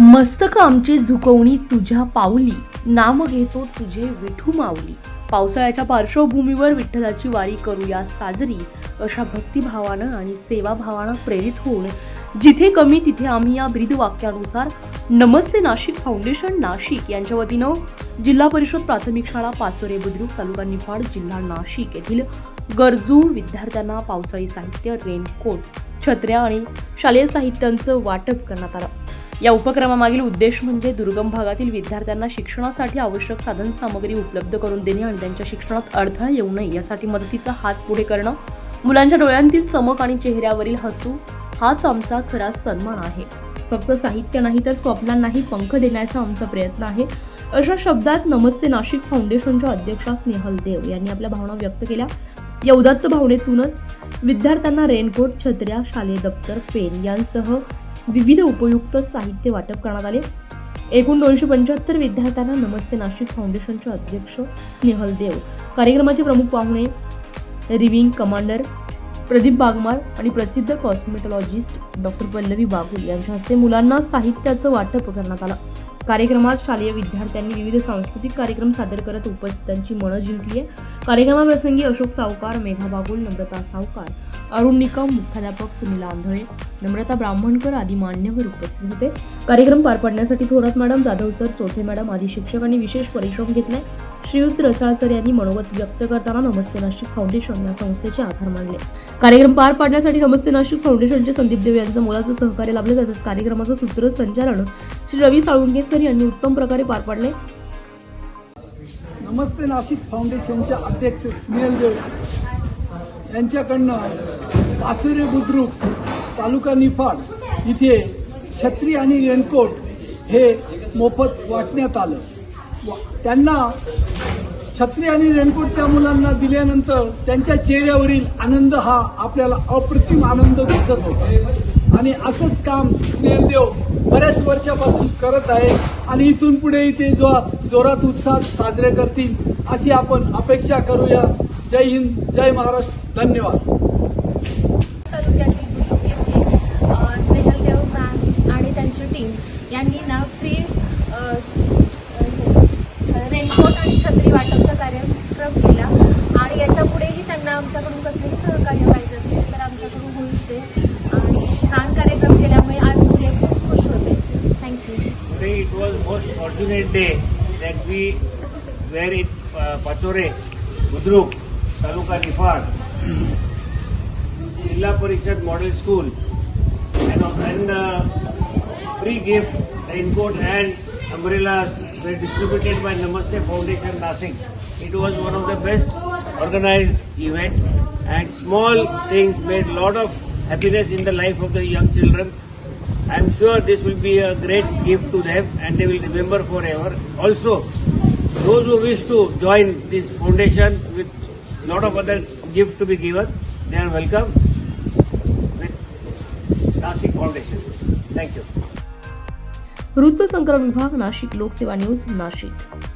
मस्तक आमची झुकवणी तुझ्या पावली. नाम घेतो तुझे विठू माऊली. पावसाळ्याच्या पार्श्वभूमीवर विठ्ठलाची वारी करूया साजरी. अशा भक्तिभावानं आणि सेवाभावानं प्रेरित होऊन जिथे कमी तिथे आम्ही या ब्रीद वाक्यानुसार नमस्ते नाशिक फाउंडेशन नाशिक यांच्या वतीनं जिल्हा परिषद प्राथमिक शाळा पाचोरे बुद्रुक तालुका निफाड जिल्हा नाशिक येथील गरजू विद्यार्थ्यांना पावसाळी साहित्य रेनकोट छत्र्या आणि शालेय साहित्यांचं वाटप करण्यात आलं. या उपक्रमामागील उद्देश म्हणजे दुर्गम भागातील विद्यार्थ्यांना शिक्षणासाठी आवश्यक साधन सामग्री उपलब्ध करून देणे आणि त्यांच्या शिक्षणात अडथळा येऊ नये यासाठी मदतीचा हात पुढे करणं. मुलांच्या डोळ्यांतील चमक आणि चेहऱ्यावरील हसू हाच आमचा खरा सन्मान आहे. फक्त साहित्य नाही तर स्वप्नांनाही पंख देण्याचा आमचा प्रयत्न आहे. अशा शब्दात नमस्ते नाशिक फाउंडेशनच्या अध्यक्षा स्नेहल देव यांनी आपल्या भावना व्यक्त केल्या. या उदात्त भावनेतूनच विद्यार्थ्यांना रेनकोट छत्र्या शालेय दप्तर पेन यांसह विविध उपयुक्त साहित्य वाटप करण्यात आले. एकूण दोनशे पंच्याहत्तर विद्यार्थ्यांना नमस्ते नाशिक फाउंडेशनचे अध्यक्ष स्नेहल देव. कार्यक्रमाचे प्रमुख पाहुणे रिविंग कमांडर प्रदीप बागमार आणि प्रसिद्ध कॉस्मेटॉलॉजिस्ट डॉक्टर पल्लवी बागुल यांच्या हस्ते मुलांना साहित्याचं वाटप करण्यात आलं. कार्यक्रमात शालेय विद्यार्थ्यांनी विविध सांस्कृतिक कार्यक्रम सादर करत उपस्थितांची मनं जिंकली आहे. कार्यक्रमाप्रसंगी अशोक सावकार मेघा बागुल नम्रता सावकार अरुण निकम मुख्याध्यापक सुनील आंधळे नम्रता ब्राह्मणकर आदी मान्यवर उपस्थित होते. कार्यक्रम पार पाडण्यासाठी Thorat madam Jadhav sir Chauthe madam आदी शिक्षकांनी विशेष परिश्रम घेतले. श्रीयुत रसाळ सर यांनी मनोगत व्यक्त करताना नमस्ते नाशिक फाउंडेशन या संस्थेचे आभार मानले. कार्यक्रम पार पाडण्यासाठी नमस्ते नाशिक फाउंडेशनचे संदीप देव यांचं मोलाचं सहकार्य लाभले. तसंच कार्यक्रमाचं सूत्रसंचालन श्री रवी साळुंगे सर यांनी उत्तम प्रकारे पार पाडले. नमस्ते नाशिक फाउंडेशनच्या अध्यक्ष स्नेहल देव. यांच्याकडनं पाचोरे बुद्रुक तालुका निफाड इथे छत्री आणि रेनकोट हे मोफत वाटण्यात आलं. वा- त्यांना छत्री आणि रेनकोट त्या मुलांना दिल्यानंतर त्यांच्या चेहऱ्यावरील आनंद हा आपल्याला अप्रतिम आनंद दिसत होता. आणि असंच काम स्नेहदेव बऱ्याच वर्षापासून करत आहे. आणि इथून पुढे ते जो जोरात उत्साहात साजरे करतील अशी आपण अपेक्षा करूया. जय हिंद जय महाराष्ट्र. धन्यवाद. आणि त्यांची टीम यांनी ना फ्री रेनकोट आणि छत्री वाटपचा कार्यक्रम केला. आणि याच्या पुढेही त्यांना आमच्याकडून कसं was most fortunate day that we were in uh, Pachore, Budruk, Taluka Nifad, Jilla Parishad Model School, and, and uh, free gift, raincoat and umbrellas were distributed by Namaste Foundation Nasik. It was one of the best organized event and small things made lot of happiness in the life of the young children. I am sure this will be a great gift to them and they will remember forever. Also, those who wish to join this foundation with lot of other gifts to be given, they are welcome with Nasik Foundation. Thank you. वृत्तसंकलन विभाग नाशिक लोकसेवा news Nashik